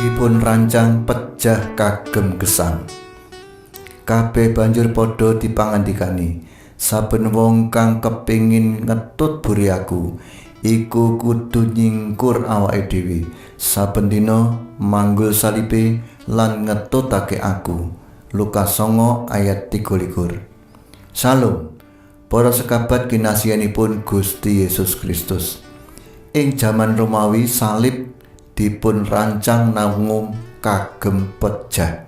dipun rancang pejah kagem gesang. Kabeh banjur padha dipangandikani. Saben wong kang kepingin ngetut buri aku iku kudu nyingkur awake dhewe. Saben dina manggul salibe lan ngetutake aku. Lukas 9 ayat 23 Salam para sekabat kinasihanipun Gusti Yesus Kristus. Ing jaman Romawi salib dipun rancang namung kagem pejah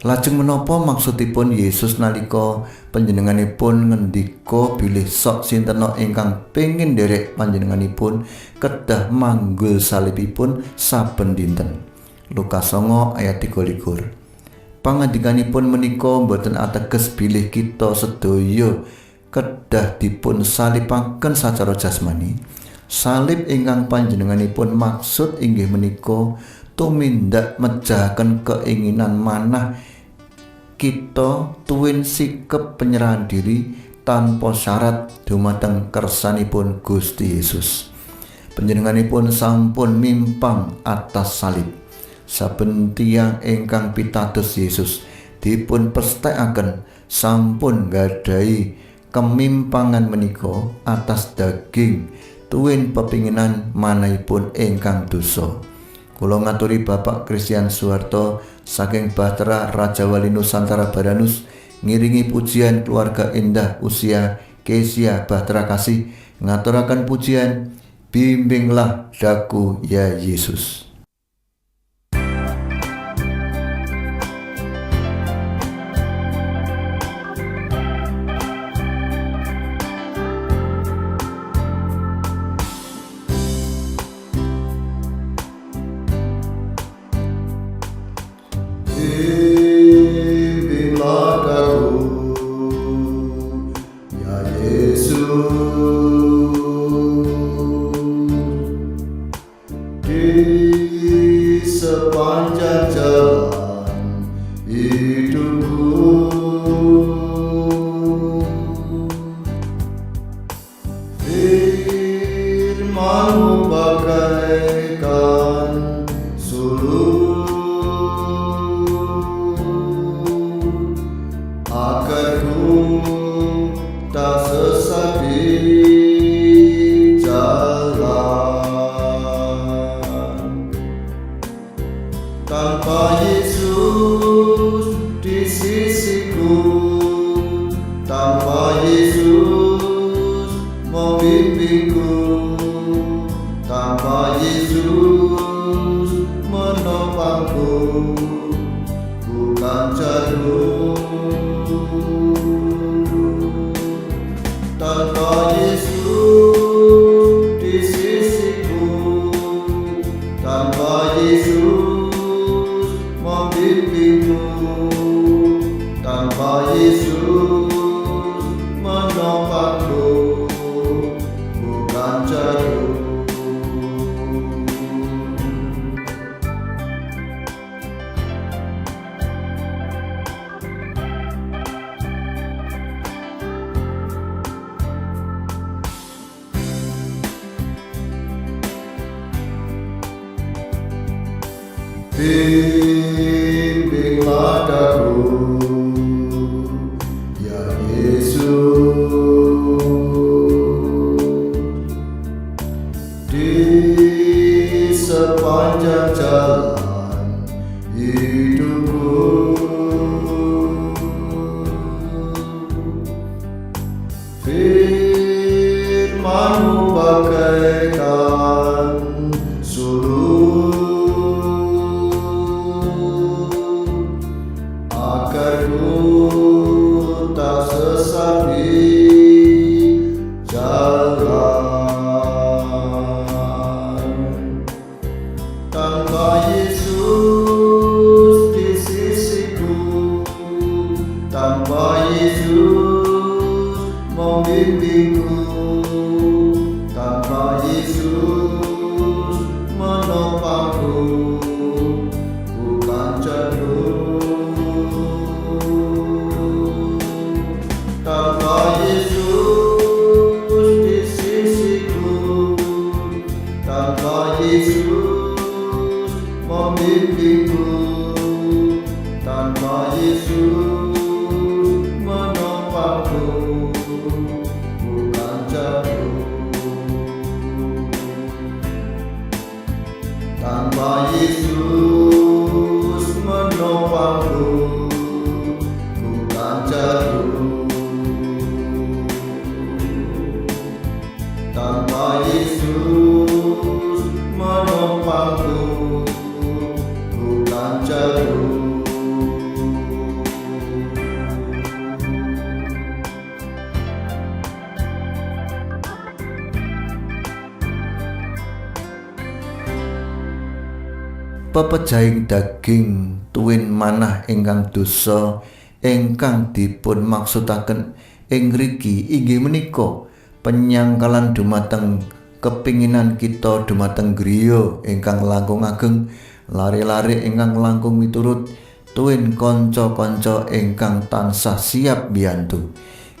Lajeng menapa maksudipun Yesus nalika panjenenganipun ngendika bilih sok sinten ingkang pengin derek panjenenganipun kedah manggul salibipun saben dinten. Lukas 9 ayat 23. Pangandikanipun menika boten ateges bilih kita sedaya kedah dipun salipaken sacara jasmani. Salib ingkang panjenenganipun maksud inggih menika tumindak mejahaken keinginan manah kita tuwin sikap penyerahan diri tanpa syarat dumateng kersanipun Gusti Yesus. Panjenenganipun sampun mimpang atas salib. saben tiyang ingkang pitados Yesus dipun pestekaken sampun gadai kemimpangan menika atas daging tuwin pepinginan manahipun ingkang dosa. Kula ngaturi Bapak Christian Suwarto saking Bahtera Raja Wali Nusantara Baranus ngiringi pujian keluarga indah usia Kesia Bahtera Kasih ngaturakan pujian bimbinglah daku ya Yesus Yesus menopangku bukan jarum bimbinglah daku ya Yesus. Di sepanjang jalan hidupku firmanmu bagaikan tanpa Yesus menopangku bukan jauh Tanpa Yesus pepejahing daging tuwin manah ingkang dosa ingkang dipun maksudaken ing ngriki inggih menika penyangkalan dumateng kepinginan kita dumateng griya ingkang langkung ageng lari-lari ingkang langkung miturut tuwin kanca-kanca ingkang tansah siap biyantu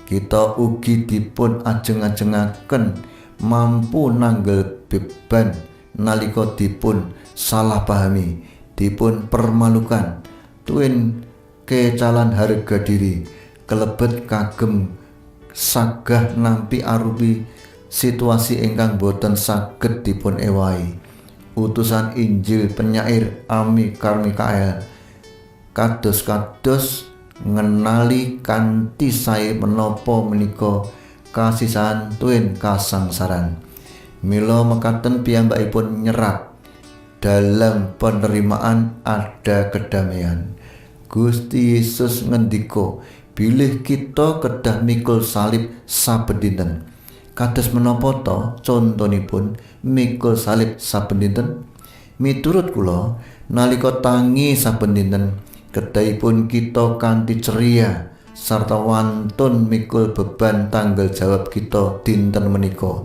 kita ugi dipun ajeng-ajengaken mampu nanggel beban nalika dipun salah pahami dipun permalukan. Tuwin kecalan harga diri. Kelebet kagem sagah nampi arupi situasi ingkang boten saged dipun ewahi. Utusan Injil penyair Ami Karmikael kados-kados ngenali kanthi sae menapa menika kasisahan tuwin kasangsaran. Mila mekaten piyambakipun nyerat dalam penerimaan ada kedamaian. Gusti Yesus ngendika bilih kita kedah mikul salib saben dinten. Kados menapa to contonipun mikul salib saben dinten? Miturut kula nalika tangi saben dinten kedahipun kita kanthi ceria sarta wantun mikul beban tanggal jawab kita dinten menika.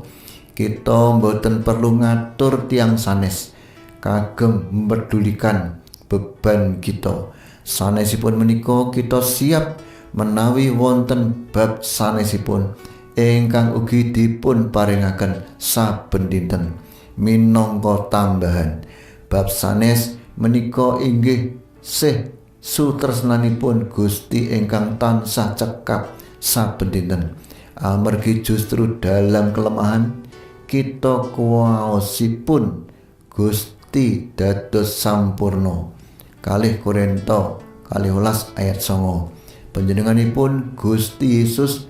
Kita mboten perlu ngatur tiang sanes kagem mempedulikan beban kita. Sanesipun menika kita siap menawi wonten bab sanesipun ingkang ugi dipun paringaken saben dinten. Minangka tambahan bab sanes menika inggih sih sutresnanipun Gusti ingkang tansah cekap saben dinten. Amargi justru dalam kelemahan kita kuwaosipun Gusti dados sampurno kalih Korinto kalih welas ayat songo panjenenganipun Gusti Yesus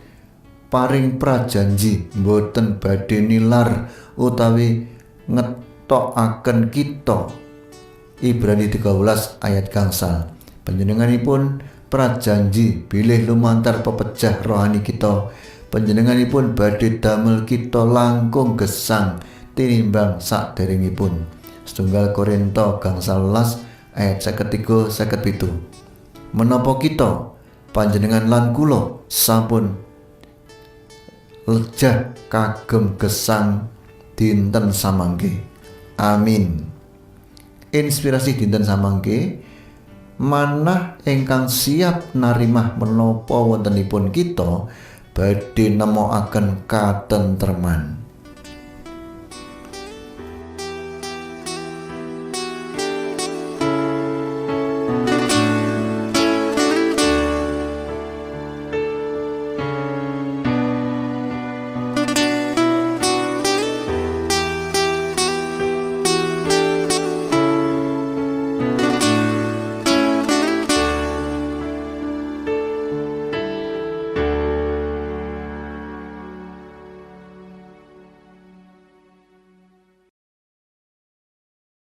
paring prajanji mboten badhe nilar utawi ngetokaken kita. Ibrani 13 ayat gangsal. Panjenenganipun prajanji bilih lumantar pepecah rohani kita. Panjenenganipun badhe damel kita langkung gesang tinimbang saderengipun setunggal Korinto gangsal welas ayat seket pitu menapa kita panjenengan lan kula sampun lejah kagem gesang dinten samangke amin. Inspirasi dinten samangke manah ingkang siap narimah menapa wontenipun kita badhe nemokaken katentreman